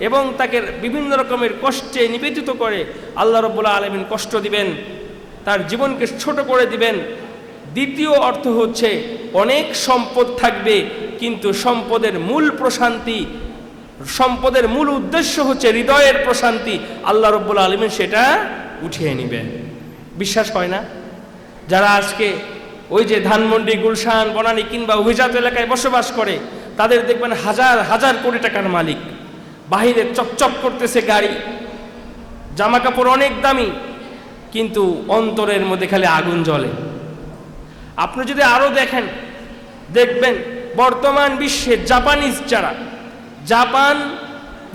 এবং তাকে বিভিন্ন রকমের কষ্টে নিবেদিত করে আল্লাহ রব্বুল্লাহ আলমিন কষ্ট দিবেন, তার জীবনকে ছোট করে দিবেন। দ্বিতীয় অর্থ হচ্ছে অনেক সম্পদ থাকবে, কিন্তু সম্পদের মূল প্রশান্তি, সম্পদের মূল উদ্দেশ্য হচ্ছে হৃদয়ের প্রশান্তি। আল্লাহ রব্বুল আলমিন সেটা উঠিয়ে নেবেন। বিশ্বাস হয় না? যারা আজকে ওই যে ধানমন্ডি, গুলশান, বনানী কিংবা অভিজাত এলাকায় বসবাস করে, তাদের দেখবেন হাজার হাজার কোটি টাকার মালিক। বাহিরে চকচক করতেছে গাড়ি। জামা কাপড় অনেক দামি, কিন্তু অন্তরের মধ্যে খালি আগুন জ্বলে। আপনি যদি আরও দেখেন, দেখবেন বর্তমান বিশ্বে জাপানিজ যারা, জাপান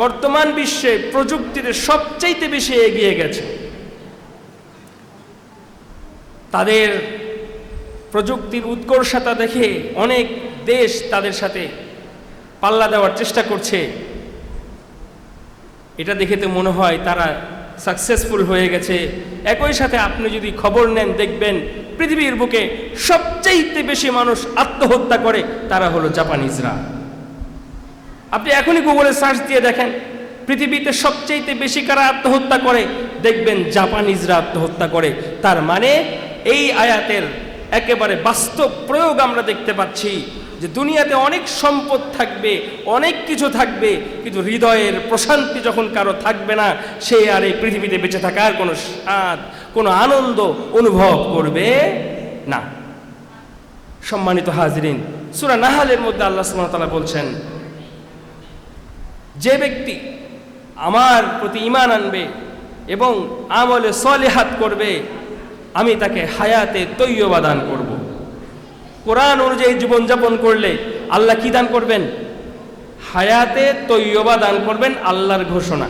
বর্তমান বিশ্বে প্রযুক্তিতে সবচাইতে বেশি এগিয়ে গেছে। তাদের প্রযুক্তির উৎকর্ষতা দেখে অনেক দেশ তাদের সাথে পাল্লা দেওয়ার চেষ্টা করছে। এটা দেখে তো মনে হয় তারা সাকসেসফুল হয়ে গেছে। একই সাথে আপনি যদি খবর নেন, দেখবেন পৃথিবীর বুকে সবচাইতে বেশি মানুষ আত্মহত্যা করে তারা হলো জাপানিজরা। আপনি এখনই গুগলে সার্চ দিয়ে দেখেন, পৃথিবীতে সবচাইতে বেশি কারা আত্মহত্যা করে? দেখবেন জাপানিজরা আত্মহত্যা করে। তার মানে এই আয়াতের একেবারে বাস্তব প্রয়োগ আমরা দেখতে পাচ্ছি। যে দুনিয়াতে অনেক সম্পদ থাকবে, অনেক কিছু থাকবে, কিন্তু হৃদয়ের প্রশান্তি যখন কারও থাকবে না, সে আর এই পৃথিবীতে বেঁচে থাকার কোনো স্বাদ, কোনো আনন্দ অনুভব করবে না। সম্মানিত হাজরিন, সুরা নাহালের মধ্যে আল্লাহ সুবহানাহু বলছেন, যে ব্যক্তি আমার প্রতি ইমান আনবে এবং আমলে সলেহাত করবে, আমি তাকে হায়াতে তৈয়বা দান করব। কোরআন অনুযায়ী জীবনযাপন করলে আল্লাহ কি দান করবেন? হায়াতে তৈয়বা দান করবেন আল্লাহর ঘোষণা।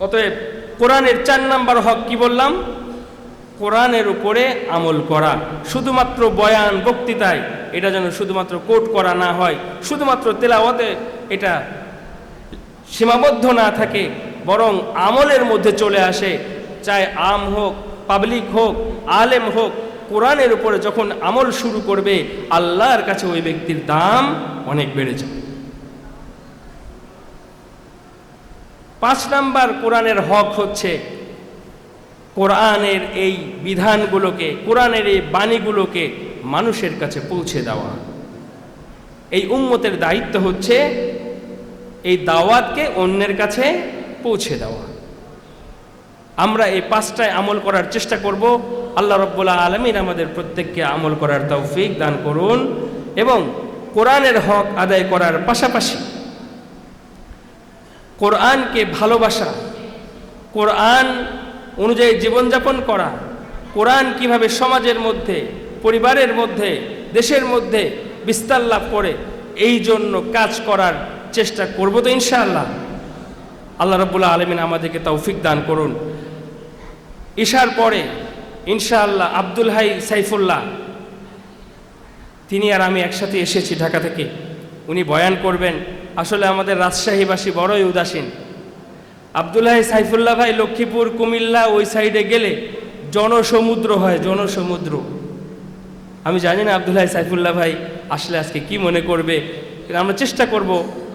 অতএব কোরআনের চার নাম্বার হক কি বললাম? কোরআনের উপরে আমল করা। শুধুমাত্র বয়ান, বক্তৃতায় এটা যেন শুধুমাত্র কোট করা না হয়, শুধুমাত্র তেলাওয়াতে এটা সীমাবদ্ধ না থাকে, বরং আমলের মধ্যে চলে আসে। চাই আম হোক, পাবলিক হোক, আলেম হোক কোরআনের উপরে যখন আমল শুরু করবে, আল্লাহর কাছে ওই ব্যক্তির দাম অনেক বেড়ে যাবে। পাঁচ নাম্বার কোরআনের হক হচ্ছে, কোরআনের এই বিধানগুলোকে, কোরআনের এই বাণীগুলোকে মানুষের কাছে পৌঁছে দেওয়া। এই উম্মতের দায়িত্ব হচ্ছে, এই দাওয়াতকে অন্যের কাছে পৌঁছে দেওয়া। আমরা এই পাঁচটায় আমল করার চেষ্টা করব আল্লাহ রব্বুল্লাহ আলমিন আমাদের প্রত্যেককে আমল করার তৌফিক দান করুন এবং কোরআনের হক আদায় করার পাশাপাশি কোরআনকে ভালোবাসা, কোরআন অনুযায়ী জীবনযাপন করা, কোরআন কীভাবে সমাজের মধ্যে, পরিবারের মধ্যে, দেশের মধ্যে বিস্তার লাভ করে, এই জন্য কাজ করার চেষ্টা করব তো ইনশাআল্লাহ। আল্লাহ রব্বুল্লাহ আলমিন আমাদেরকে তৌফিক দান করুন। ঈশার পরে ইনশাআল্লাহ আব্দুল হাই সাইফুল্লাহ, তিনি আর আমি একসাথে এসেছি ঢাকা থেকে। উনি বয়ান করবেন, আসলে আমাদের রাজশাহীবাসী বড়ই উদাসীন। আবদুল্লাহ সাইফুল্লাহ ভাই লক্ষ্মীপুর, কুমিল্লা, ওই সাইডে গেলে জনসমুদ্র হয়, জনসমুদ্র। আমি জানি না আবদুল্লাহ সাইফুল্লাহ ভাই আসলে আজকে কি মনে করবে আমরা চেষ্টা করব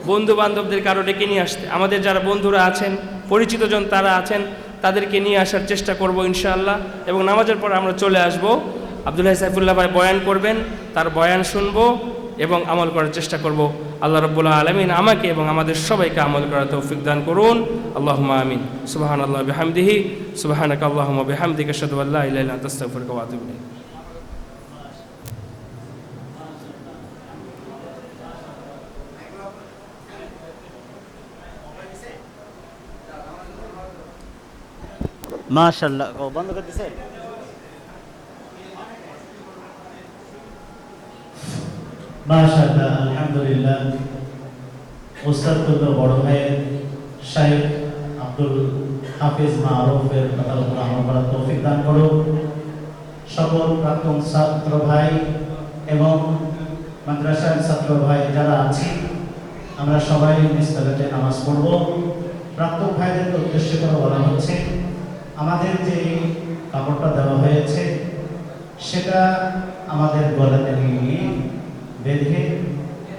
বন্ধু বান্ধবদের কারও ডেকে নিয়ে আসতে। আমাদের যারা বন্ধুরা আছেন পরিচিতজন তারা আছেন তাদেরকে নিয়ে আসার চেষ্টা করব ইনশাআল্লাহ। এবং নামাজের পর আমরা চলে আসব। আবদুল্লাহ সাইফুল্লাহ ভাই বয়ান করবেন, তার বয়ান শুনব এবং আমল করার চেষ্টা করব। আল্লাহ রব্বুল্লাহ আলমিন আমাকে এবং আমাদের সবাইকে আমল করার তৌফিক দান করুন। আল্লাহ আমিন। সুবাহান আল্লাহ বেহামদিহি সুবাহানক আল্লাহ বেহামদিকে সদুল্লাহ ইলাইলা তস্তফরক সকল প্রাক্তন ছাত্র ভাই এবং মাদ্রাসার ছাত্র ভাই যারা আছি, আমরা সবাই নিস্তারাতে নামাজ পড়ব। প্রাক্তন ভাইদেরকে উদ্দেশ্য করে বলা হচ্ছে আমাদের যে কাপড়টা দেওয়া হয়েছে, সেটা আমাদের গলাতে নিয়ে বেঁধে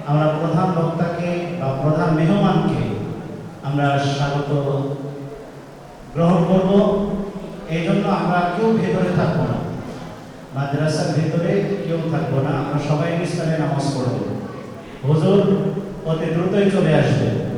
আমরা প্রধান বক্তাকে বা প্রধান মেহমানকে আমরা স্বাগত গ্রহণ করব। এই জন্য আমরা কেউ ভেতরে থাকব না। মাদ্রাসার ভেতরে কেউ থাকব না। আমরা সবাই ইসলামে নামাজ পড়ব। হুজুর অতি দ্রুতই চলে আসবে।